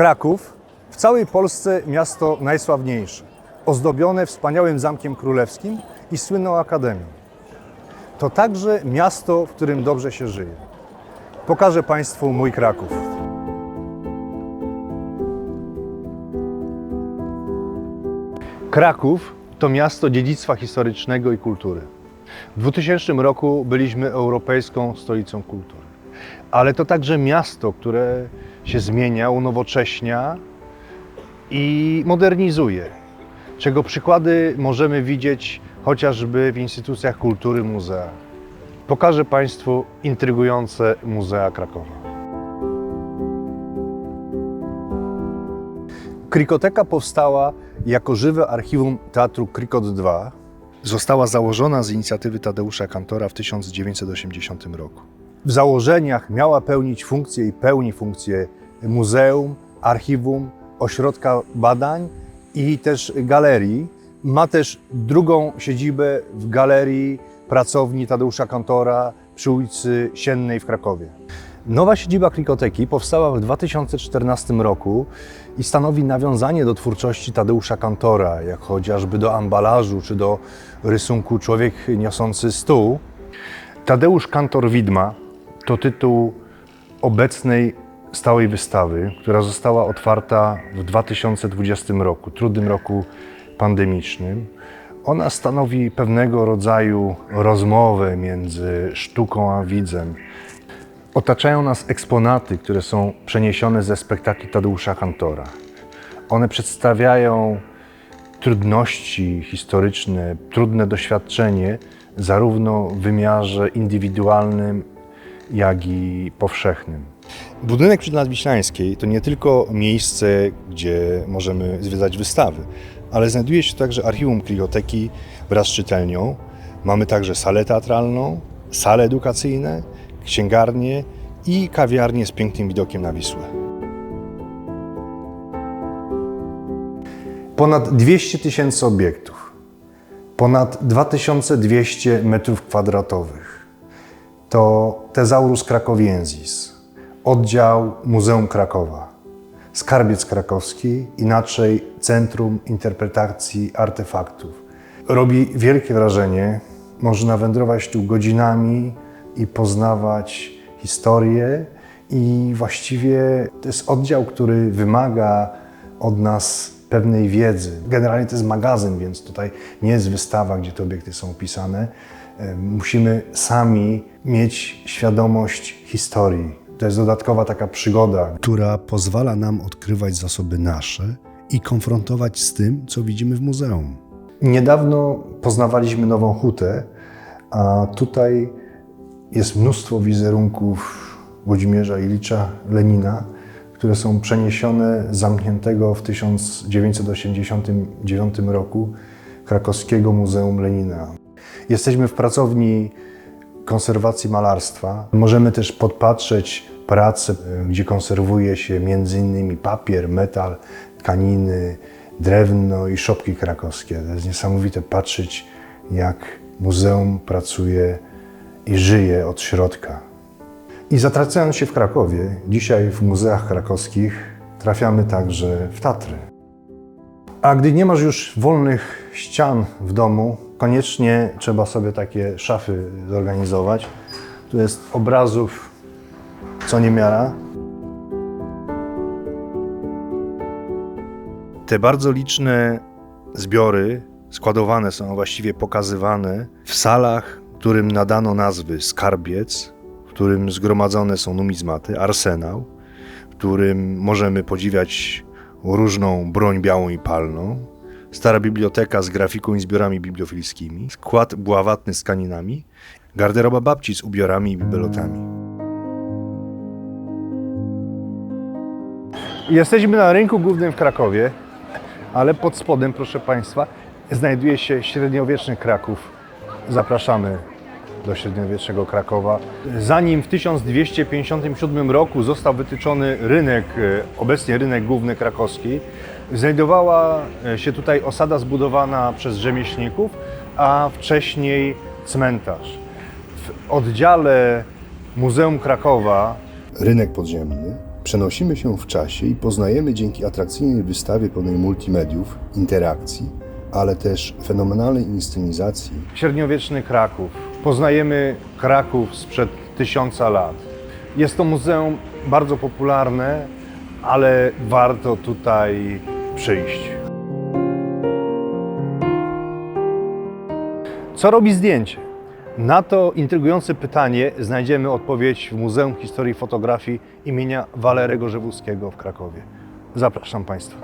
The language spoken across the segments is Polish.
Kraków, w całej Polsce miasto najsławniejsze, ozdobione wspaniałym Zamkiem Królewskim i słynną Akademią. To także miasto, w którym dobrze się żyje. Pokażę Państwu mój Kraków. Kraków to miasto dziedzictwa historycznego i kultury. W 2000 roku byliśmy europejską stolicą kultury. Ale to także miasto, które się zmienia, unowocześnia i modernizuje, czego przykłady możemy widzieć chociażby w instytucjach kultury muzea. Pokażę Państwu intrygujące Muzea Krakowa. Krikoteka powstała jako żywe archiwum Teatru Krikot 2. Została założona z inicjatywy Tadeusza Kantora w 1980 roku. W założeniach miała pełnić funkcję i pełni funkcję muzeum, archiwum, ośrodka badań i też galerii. Ma też drugą siedzibę w galerii pracowni Tadeusza Kantora przy ulicy Siennej w Krakowie. Nowa siedziba Krikoteki powstała w 2014 roku i stanowi nawiązanie do twórczości Tadeusza Kantora, jak chociażby do ambalażu czy do rysunku Człowiek niosący stół. Tadeusz Kantor Widma to tytuł obecnej stałej wystawy, która została otwarta w 2020 roku, trudnym roku pandemicznym. Ona stanowi pewnego rodzaju rozmowę między sztuką a widzem. Otaczają nas eksponaty, które są przeniesione ze spektakli Tadeusza Kantora. One przedstawiają trudności historyczne, trudne doświadczenie, zarówno w wymiarze indywidualnym, jak i powszechnym. Budynek przy Nadwiślańskiej to nie tylko miejsce, gdzie możemy zwiedzać wystawy, ale znajduje się także archiwum Krioteki wraz z czytelnią. Mamy także salę teatralną, sale edukacyjne, księgarnię i kawiarnię z pięknym widokiem na Wisłę. Ponad 200 tysięcy obiektów, ponad 2200 metrów kwadratowych. To Tezaurus Krakowiensis, oddział Muzeum Krakowa, Skarbiec Krakowski, inaczej Centrum Interpretacji Artefaktów. Robi wielkie wrażenie, można wędrować tu godzinami i poznawać historię i właściwie to jest oddział, który wymaga od nas pewnej wiedzy. Generalnie to jest magazyn, więc tutaj nie jest wystawa, gdzie te obiekty są opisane. E, Musimy sami mieć świadomość historii. To jest dodatkowa taka przygoda, która pozwala nam odkrywać zasoby nasze i konfrontować z tym, co widzimy w muzeum. Niedawno poznawaliśmy Nową Hutę, a tutaj jest mnóstwo wizerunków Włodzimierza Ilicza Lenina, które są przeniesione z zamkniętego w 1989 roku krakowskiego Muzeum Lenina. Jesteśmy w pracowni konserwacji malarstwa. Możemy też podpatrzeć pracę, gdzie konserwuje się m.in. papier, metal, tkaniny, drewno i szopki krakowskie. To jest niesamowite patrzeć, jak muzeum pracuje i żyje od środka. I zatracając się w Krakowie, dzisiaj w muzeach krakowskich trafiamy także w Tatry. A gdy nie masz już wolnych ścian w domu, koniecznie trzeba sobie takie szafy zorganizować. Tu jest obrazów co niemiara. Te bardzo liczne zbiory składowane są, właściwie pokazywane w salach, którym nadano nazwy skarbiec, w którym zgromadzone są numizmaty, arsenał, w którym możemy podziwiać różną broń białą i palną, stara biblioteka z grafiką i zbiorami bibliofilskimi, skład bławatny z tkaninami, garderoba babci z ubiorami i bibelotami. Jesteśmy na rynku głównym w Krakowie, ale pod spodem, proszę Państwa, znajduje się średniowieczny Kraków. Zapraszamy do średniowiecznego Krakowa. Zanim w 1257 roku został wytyczony rynek, e, obecnie rynek główny krakowski, znajdowała się tutaj osada zbudowana przez rzemieślników, a wcześniej cmentarz. W oddziale Muzeum Krakowa Rynek podziemny Przenosimy się w czasie i poznajemy dzięki atrakcyjnej wystawie pełnej multimediów, interakcji, ale też fenomenalnej inscenizacji Średniowieczny Kraków. Poznajemy Kraków sprzed tysiąca lat. Jest to muzeum bardzo popularne, ale warto tutaj przyjść. Co robi zdjęcie? Na to intrygujące pytanie znajdziemy odpowiedź w Muzeum Historii Fotografii imienia Walerego Żewuskiego w Krakowie. Zapraszam Państwa.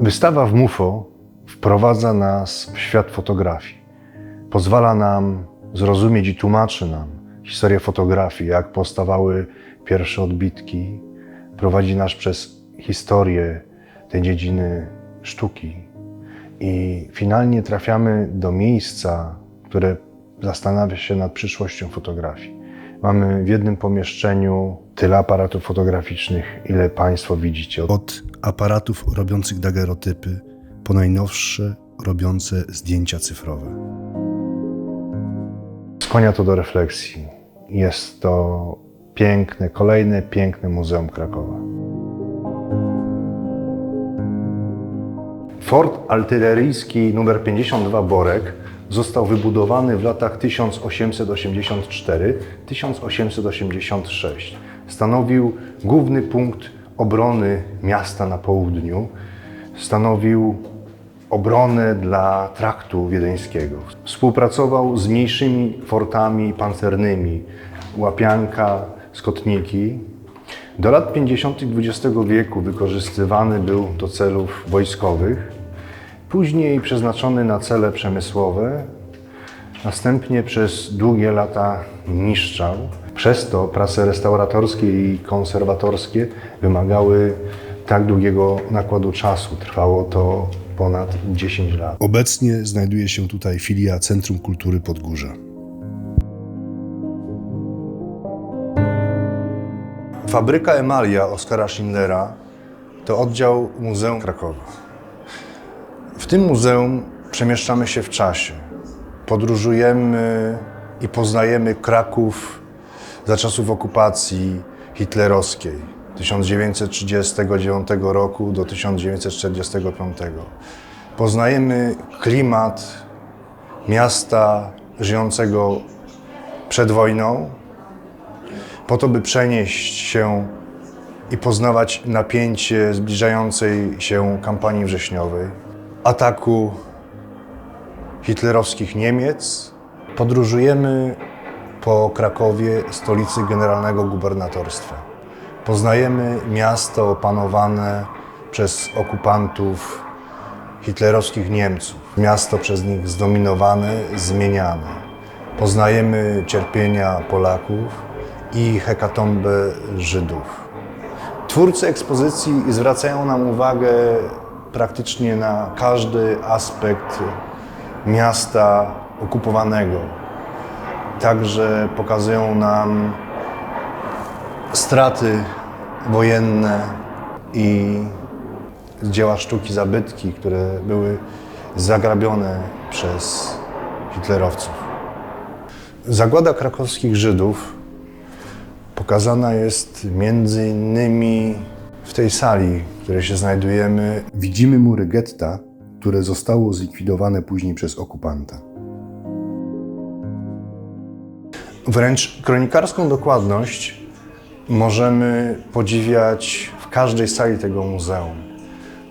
Wystawa w MUFO wprowadza nas w świat fotografii. Pozwala nam zrozumieć i tłumaczy nam historię fotografii, jak powstawały pierwsze odbitki. Prowadzi nas przez historię tej dziedziny sztuki. I finalnie trafiamy do miejsca, które zastanawia się nad przyszłością fotografii. Mamy w jednym pomieszczeniu tyle aparatów fotograficznych, ile Państwo widzicie. od aparatów robiących dagerotypy po najnowsze robiące zdjęcia cyfrowe. Skłania to do refleksji. Jest to piękne, kolejne piękne Muzeum Krakowa. Fort artyleryjski nr 52 Borek został wybudowany w latach 1884-1886. Stanowił główny punkt obrony miasta na południu. Stanowił obronę dla traktu wiedeńskiego. Współpracował z mniejszymi fortami pancernymi Łapianka, Skotniki. Do lat 50. XX wieku wykorzystywany był do celów wojskowych, później przeznaczony na cele przemysłowe, następnie przez długie lata niszczał. Przez to prace restauratorskie i konserwatorskie wymagały tak długiego nakładu czasu. Trwało to ponad 10 lat. Obecnie znajduje się tutaj filia Centrum Kultury Podgórze. Fabryka Emalia Oskara Schindlera to oddział Muzeum Krakowa. W tym muzeum przemieszczamy się w czasie. Podróżujemy i poznajemy Kraków za czasów okupacji hitlerowskiej 1939 roku do 1945. Poznajemy klimat miasta żyjącego przed wojną, po to, by przenieść się i poznawać napięcie zbliżającej się kampanii wrześniowej, ataku hitlerowskich Niemiec. Podróżujemy po Krakowie, stolicy generalnego gubernatorstwa. Poznajemy miasto opanowane przez okupantów hitlerowskich Niemców. Miasto przez nich zdominowane, zmieniane. Poznajemy cierpienia Polaków i hekatombę Żydów. Twórcy ekspozycji zwracają nam uwagę praktycznie na każdy aspekt miasta okupowanego. Także pokazują nam straty wojenne i dzieła sztuki, zabytki, które były zagrabione przez hitlerowców. Zagłada krakowskich Żydów pokazana jest między innymi w tej sali, w której się znajdujemy. Widzimy mury getta, które zostało zlikwidowane później przez okupanta. Wręcz kronikarską dokładność możemy podziwiać w każdej sali tego muzeum.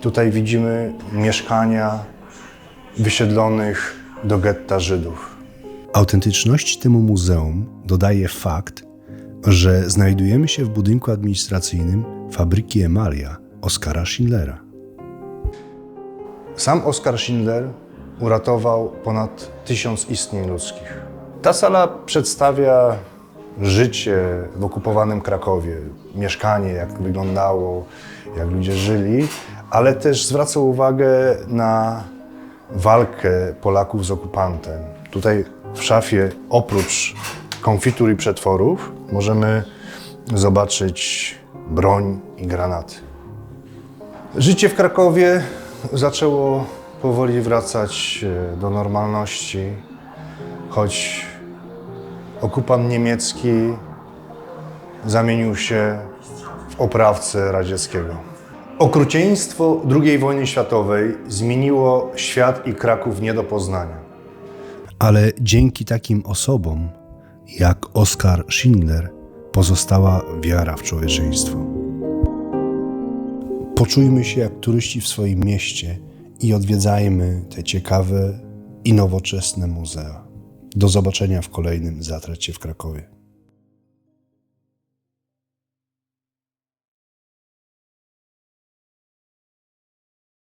Tutaj widzimy mieszkania wysiedlonych do getta Żydów. Autentyczności temu muzeum dodaje fakt, że znajdujemy się w budynku administracyjnym fabryki Emalia Oskara Schindlera. Sam Oskar Schindler uratował ponad tysiąc istnień ludzkich. Ta sala przedstawia życie w okupowanym Krakowie, mieszkanie, jak wyglądało, jak ludzie żyli, ale też zwraca uwagę na walkę Polaków z okupantem. Tutaj w szafie oprócz konfitur i przetworów możemy zobaczyć broń i granaty. Życie w Krakowie zaczęło powoli wracać e, do normalności, choć okupant niemiecki zamienił się w oprawcę radzieckiego. Okrucieństwo II wojny światowej zmieniło świat i Kraków nie do poznania. Ale dzięki takim osobom jak Oskar Schindler pozostała wiara w człowieczeństwo. Poczujmy się jak turyści w swoim mieście i odwiedzajmy te ciekawe i nowoczesne muzea. Do zobaczenia w kolejnym Zatracie w Krakowie.